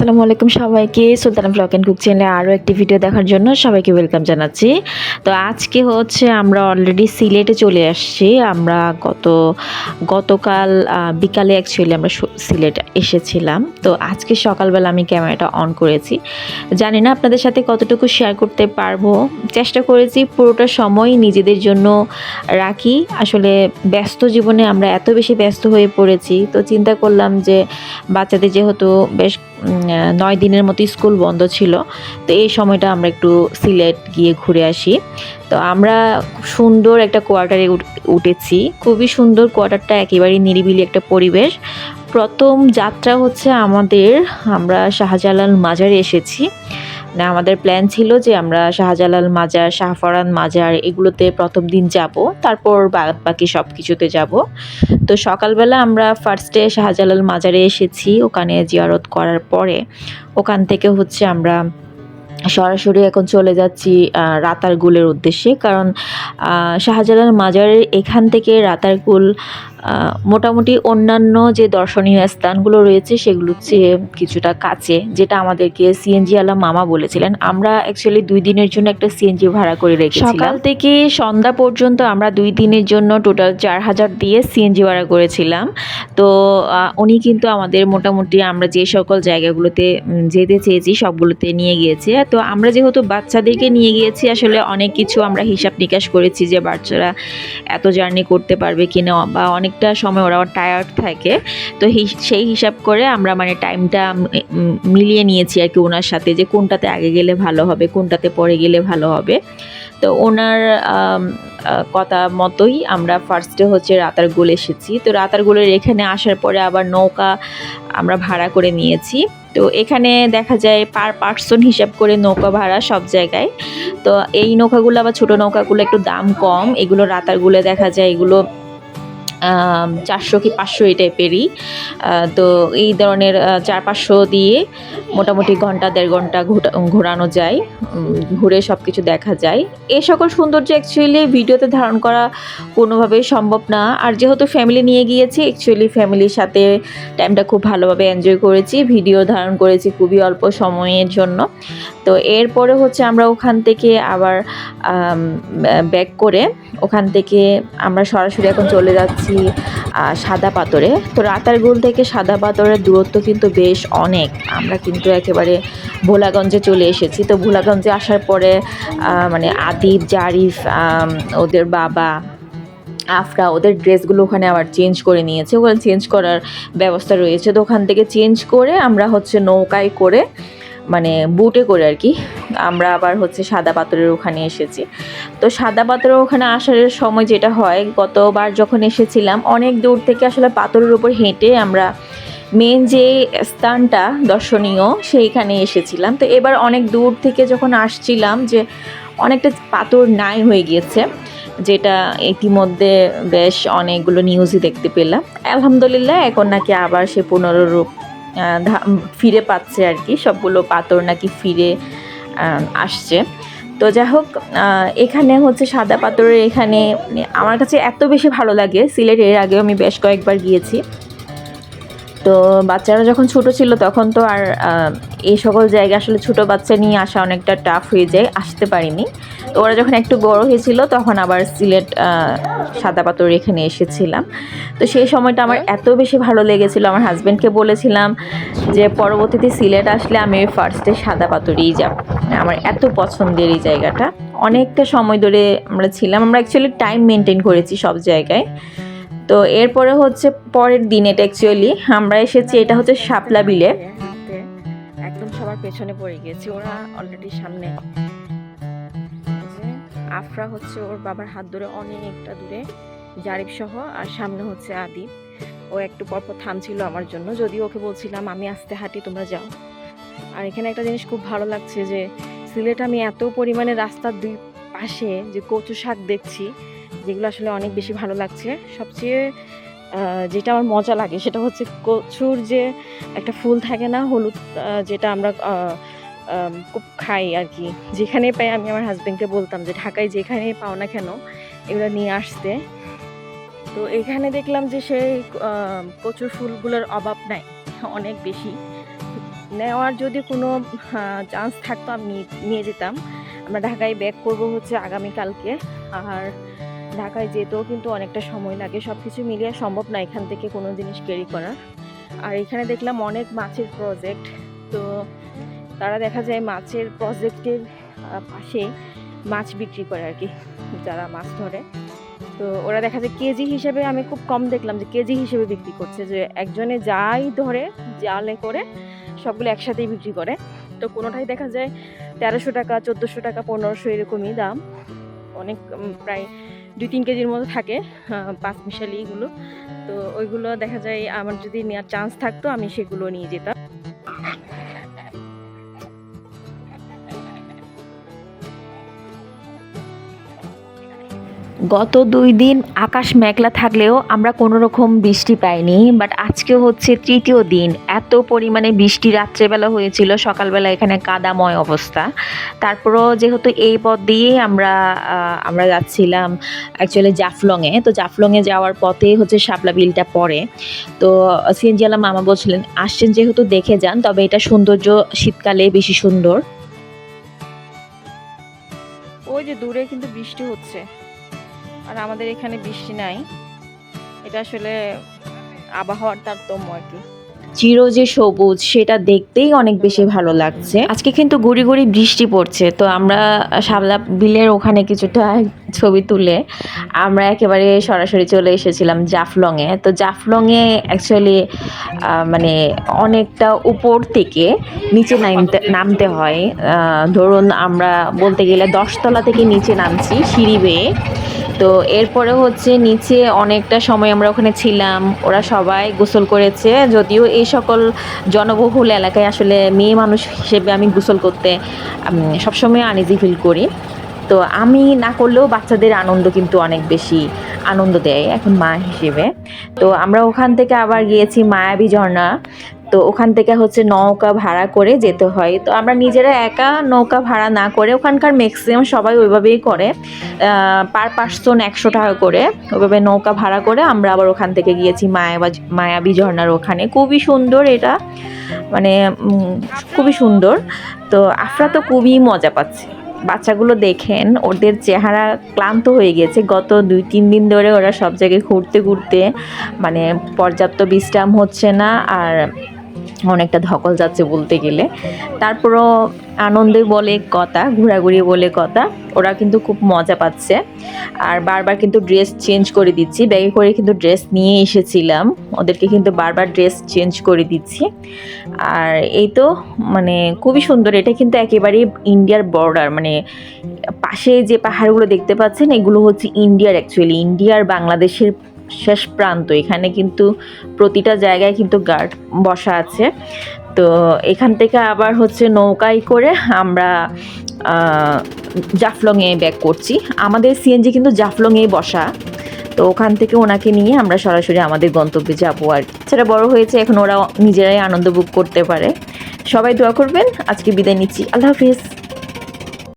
আসসালামু আলাইকুম সবাইকে। সুলতানা ব্লগ অ্যান্ড কুক চ্যানেলে আরও একটি ভিডিও দেখার জন্য সবাইকে ওয়েলকাম জানাচ্ছি। তো আজকে হচ্ছে আমরা অলরেডি সিলেটে চলে আসছি। আমরা গত, গতকাল বিকালে অ্যাকচুয়ালি আমরা সিলেট এসেছিলাম। তো আজকে সকালবেলা আমি ক্যামেরাটা অন করেছি। জানি না আপনাদের সাথে কতটুকু শেয়ার করতে পারব। চেষ্টা করেছি পুরোটা সময় নিজেদের জন্য রাখি। আসলে ব্যস্ত জীবনে আমরা এত বেশি ব্যস্ত হয়ে পড়েছি। তো চিন্তা করলাম যে বাচ্চাদের যেহেতু বেশ নয় দিনের মতো স্কুল বন্ধ ছিল। তো এই সময়টা আমরা একটু সিলেট গিয়ে ঘুরে আসি। তো আমরা খুব সুন্দর একটা কোয়ার্টারে উঠ- উঠেছি। খুবই সুন্দর কোয়ার্টারটা, একেবারেই নিরিবিলি একটা পরিবেশ। প্রথম যাত্রা হচ্ছে আমাদের, আমরা শাহজালাল মাজারে এসেছি। না, আমাদের প্ল্যান ছিল যে আমরা শাহজালাল মাজার, শাহফরান মাজার এগুলোতে প্রথম দিন যাব, তারপর বাদ বাকি সব কিছুতে যাব। তো সকালবেলা আমরা ফার্স্টে শাহজালাল মাজারে এসেছি, ওখানে জিয়ারত করার পরে। ওখান থেকে হচ্ছে আমরা সরাসরি এখন চলে যাচ্ছি রাতারগুলের উদ্দেশ্যে। কারণ শাহজালাল মাজারের এখান থেকে রাতারগুল মোটামুটি অন্যান্য যে দর্শনীয় স্থানগুলো রয়েছে সেগুলো চেয়ে কিছুটা কাছে, যেটা আমাদেরকে সিএনজি আলা মামা বলেছিলেন। আমরা অ্যাকচুয়ালি দুই দিনের জন্য একটা সিএনজি ভাড়া করে রেখেছিলাম। সকাল থেকে সন্ধ্যা পর্যন্ত আমরা দুই দিনের জন্য টোটাল চার হাজার দিয়ে সিএনজি ভাড়া করেছিলাম। তো উনি কিন্তু আমাদের মোটামুটি আমরা যে সকল জায়গাগুলোতে যেতে চেয়েছি সবগুলোতে নিয়ে গিয়েছে। তো আমরা যেহেতু বাচ্চাদেরকে নিয়ে গিয়েছি, আসলে অনেক কিছু আমরা হিসাব নিকাশ করেছি যে বাচ্চারা এত জার্নি করতে পারবে কিনা বা অনেকটা সময় ওরা টায়ার্ড থাকে। তো সেই হিসাব করে আমরা মানে টাইমটা মিলিয়ে নিয়েছি আর কি ওনার সাথে যে কোনটাতে আগে গেলে ভালো হবে, কোনটাতে পরে গেলে ভালো হবে। তো ওনার কথা মতোই আমরা ফার্স্টে হচ্ছে রাতারগুল এসেছি। তো রাতারগুলের এখানে আসার পরে আবার নৌকা আমরা ভাড়া করে নিয়েছি। তো এখানে দেখা যায় পার পার্সন হিসাব করে নৌকা ভাড়া সব জায়গায়। তো এই নৌকাগুলো আবার ছোটো নৌকাগুলো একটু দাম কম। এগুলো রাতারগুলে দেখা যায় এগুলো চারশো কি পাঁচশো এই টাইপেরই। তো এই ধরনের চার পাঁচশো দিয়ে মোটামুটি ঘণ্টা, দেড় ঘণ্টা ঘোরানো যায় ঘুরে সব কিছু দেখা যায়। এই সকল সৌন্দর্য অ্যাকচুয়ালি ভিডিওতে ধারণ করা কোনোভাবেই সম্ভব না। আর যেহেতু ফ্যামিলি নিয়ে গিয়েছি অ্যাকচুয়ালি ফ্যামিলির সাথে টাইমটা খুব ভালোভাবে এনজয় করেছি ভিডিও ধারণ করেছি খুবই অল্প সময়ের জন্য। তো এরপরে হচ্ছে আমরা ওখান থেকে আবার ব্যাক করে ওখান থেকে আমরা সরাসরি এখন চলে যাচ্ছি সাদা পাথরে। তো রাতারগুল থেকে সাদা পাথরের দূরত্ব কিন্তু বেশ অনেক। আমরা কিন্তু একেবারে ভোলাগঞ্জে চলে এসেছি। তো ভোলাগঞ্জে আসার পরে মানে আদিব, জারিফ ওদের বাবা, আফরা ওদের ড্রেসগুলো ওখানে আবার চেঞ্জ করে নিয়েছে। ওখানে চেঞ্জ করার ব্যবস্থা রয়েছে। তো ওখান থেকে চেঞ্জ করে আমরা হচ্ছে নৌকায় করে মানে বুটে করে আর কি। আমরা আবার হচ্ছে সাদা পাথরের ওখানে এসেছি। তো সাদা পাথরের ওখানে আসার সময় যেটা হয়, গতবার যখন এসেছিলাম, অনেক দূর থেকে আসলে পাথরের উপর হেঁটে আমরা মেন যে স্থানটা দর্শনীয়, সেইখানে এসেছিলাম। তো এবার অনেক দূর থেকে যখন আসছিলাম যে অনেকটা পাথর নাই হয়ে গিয়েছে, যেটা ইতিমধ্যে বেশ অনেকগুলো নিউজই দেখতে পেলাম। আলহামদুলিল্লাহ, এখন নাকি আবার সে পুনরূপ ফিরে পাচ্ছে আর কি। সবগুলো পাথর নাকি ফিরে আসছে। তো যাই হোক এখানে হচ্ছে সাদা পাথরের এখানে মানে আমার কাছে এত বেশি ভালো লাগে। সিলেট এর আগেও আমি বেশ কয়েকবার গিয়েছি। তো বাচ্চারা যখন ছোট ছিল তখন তো আর এই সকল জায়গা আসলে ছোট বাচ্চা নিয়ে আসা অনেকটা টাফ হয়ে যায়, আসতে পারিনি। তো ওরা যখন একটু বড় হয়েছিল তখন আবার সিলেট সাদা পাথর এখানে এসেছিলাম। তো সেই সময়টা আমার এত বেশি ভালো লেগেছিল। আমার হাজব্যান্ডকে বলেছিলাম যে, পরবর্তীতে সিলেট আসলে আমি ফার্স্টে সাদা পাথরেই যাব। আমার এত পছন্দের এই জায়গাটা। অনেকটা সময় ধরে আমরা ছিলাম। আমরা অ্যাকচুয়ালি টাইম মেনটেন করেছি সব জায়গায়। তো এরপরে হচ্ছে পরের দিন এটা অ্যাকচুয়ালি আমরা এসেছি, এটা হচ্ছে শাপলা বিলে। একদম সবার পেছনে পড়ে গিয়েছি ওরা অলরেডি সামনে। আফরা হচ্ছে ওর বাবার হাত ধরে অনেকটা দূরে, জারিফ সহ, আর সামনে হচ্ছে আদি ও একটু পরপর থামছিল আমার জন্য, যদিও ওকে বলছিলাম, আমি আস্তে হাঁটি, তোমরা যাও। আর এখানে একটা জিনিস খুব ভালো লাগছে যে, সিলেট আমি এত পরিমাণে রাস্তার দুই পাশে যে কচু শাক দেখছি যেগুলো আসলে অনেক বেশি ভালো লাগছে। সবচেয়ে যেটা আমার মজা লাগে সেটা হচ্ছে কচুর যে একটা ফুল থাকে না, হলুদ যেটা আমরা খুব খাই আর কি যেখানে পাই আমি আমার হাজব্যান্ডকে বলতাম যে, ঢাকায় যেখানে পাও না কেন, এগুলো নিয়ে আসতে। তো এখানে দেখলাম যে সেই কচুর ফুলগুলোর অভাব নাই, অনেক বেশি। নেওয়ার যদি কোনো চান্স থাকতো আমি নিয়ে যেতাম। আমরা ঢাকায় ব্যাক করব হচ্ছে আগামীকালকে। আর ঢাকায় যেতেও কিন্তু অনেকটা সময় লাগে। সব কিছু মিলিয়ে সম্ভব না এখান থেকে কোনো জিনিস ক্যারি করা। আর এখানে দেখলাম অনেক মাছের প্রজেক্ট তো তারা দেখা যায় মাছের প্রজেক্টের পাশে মাছ বিক্রি করে আর কি, যারা মাছ ধরে। তো ওরা দেখা যায় কেজি হিসেবে আমি খুব কম দেখলাম যে কেজি হিসেবে বিক্রি করছে। যে একজনে যাই ধরে, জালে করে সবগুলো একসাথেই বিক্রি করে। তো কোনোটাই দেখা যায় তেরোশো টাকা, চোদ্দোশো টাকা, পনেরোশো এরকমই দাম। অনেক প্রায় দুই তিন কেজির মতো থাকে পাঁচ মিশালি এগুলো। তো ওইগুলো দেখা যায় আমার যদি নেওয়ার চান্স থাকতো, আমি সেগুলো নিয়ে যেতাম। গত দুই দিন আকাশ মেঘলা থাকলেও আমরা কোনো রকম বৃষ্টি পাইনি বাট আজকে হচ্ছে তৃতীয় দিন। এত পরিমাণে বৃষ্টি রাত্রেবেলা হয়েছিল, সকালবেলা এখানে কাদাময় অবস্থা। তারপরও যেহেতু এই পথ দিয়ে আমরা আমরা যাচ্ছিলাম অ্যাকচুয়ালি জাফলংয়ে। তো জাফলংয়ে যাওয়ার পথে হচ্ছে শাপলা বিলটা পড়ে। তো সিএনজিয়ালা মামা বলছিলেন, আসছেন যেহেতু দেখে যান, তবে এটা সৌন্দর্য শীতকালে বেশি সুন্দর। ওই যে দূরে কিন্তু বৃষ্টি হচ্ছে। আর আমাদের এখানে বৃষ্টি নাই। এটা আসলে আবহাওয়ার তারতম্য আর কি। চির যে সবুজ, সেটা দেখতেই অনেক বেশি ভালো লাগছে। আজকে কিন্তু গুড়ি গুড়ি বৃষ্টি পড়ছে, তো আমরা শাবলা বিলের ওখানে কিছুটা ছবি তুলে আমরা একেবারে সরাসরি চলে এসেছিলাম জাফলংয়ে। তো জাফলংয়ে অ্যাকচুয়ালি মানে অনেকটা উপর থেকে নিচে নামতে নামতে হয়। ধরুন আমরা বলতে গেলে দশতলা থেকে নিচে নামছি সিঁড়ি বেয়ে। তো এরপরে হচ্ছে নিচে অনেকটা সময় আমরা ওখানে ছিলাম। ওরা সবাই গোসল করেছে। যদিও এই সকল জনবহুল এলাকায় আসলে মেয়ে মানুষ হিসেবে আমি গোসল করতে সবসময় আনিজি ফিল করি। তো আমি না করলেও বাচ্চাদের আনন্দ কিন্তু অনেক বেশি আনন্দ দেয় এখন মা হিসেবে। তো আমরা ওখান থেকে আবার গিয়েছি মায়াবী ঝর্ণা। তো ওখান থেকে হচ্ছে নৌকা ভাড়া করে যেতে হয়। তো আমরা নিজেরা একা নৌকা ভাড়া না করে ওখানকার ম্যাক্সিমাম সবাই ওইভাবেই করে। পার পার্সন একশো টাকা করে। ওইভাবে নৌকা ভাড়া করে আমরা আবার ওখান থেকে গিয়েছি মায়াবা মায়াবী ঝর্ণার ওখানে। খুবই সুন্দর এটা। মানে খুবই সুন্দর। তো আফরা তো খুবই মজা পাচ্ছে। বাচ্চাগুলো দেখেন, ওদের চেহারা ক্লান্ত হয়ে গেছে। গত দুই, তিন দিন ধরে ওরা সব জায়গায় ঘুরতে ঘুরতে মানে পর্যাপ্ত বিশ্রাম হচ্ছে না। আর অনেকটা ধকল যাচ্ছে বলতে গেলে। তারপরও আনন্দে বলে কথা, ঘোরাঘুরি বলে কথা। ওরা কিন্তু খুব মজা পাচ্ছে। আর বারবার কিন্তু ড্রেস চেঞ্জ করে দিচ্ছি। ব্যাগে করে কিন্তু ড্রেস নিয়ে এসেছিলাম। ওদেরকে কিন্তু বারবার ড্রেস চেঞ্জ করে দিচ্ছি। আর এই তো মানে খুবই সুন্দর। এটা কিন্তু একেবারেই ইন্ডিয়ার বর্ডার মানে পাশে যে পাহাড়গুলো দেখতে পাচ্ছেন, এগুলো হচ্ছে ইন্ডিয়ার অ্যাকচুয়ালি ইন্ডিয়ার বাংলাদেশের শেষ প্রান্ত। এখানে কিন্তু প্রতিটা জায়গায় কিন্তু গার্ড বসা আছে। তো এখান থেকে আবার হচ্ছে নৌকায় করে আমরা জাফলংয়ে ব্যাক করছি। আমাদের সিএনজি কিন্তু জাফলংয়েই বসা। তো ওখান থেকে ওনাকে নিয়ে আমরা সরাসরি আমাদের গন্তব্যে যাব আর। সেটা বড় হয়েছে, এখন ওরা নিজেরাই আনন্দ বুক করতে পারে। সবাই দোয়া করবেন, আজকে বিদায় নিচ্ছি। আল্লাহ হাফিজ।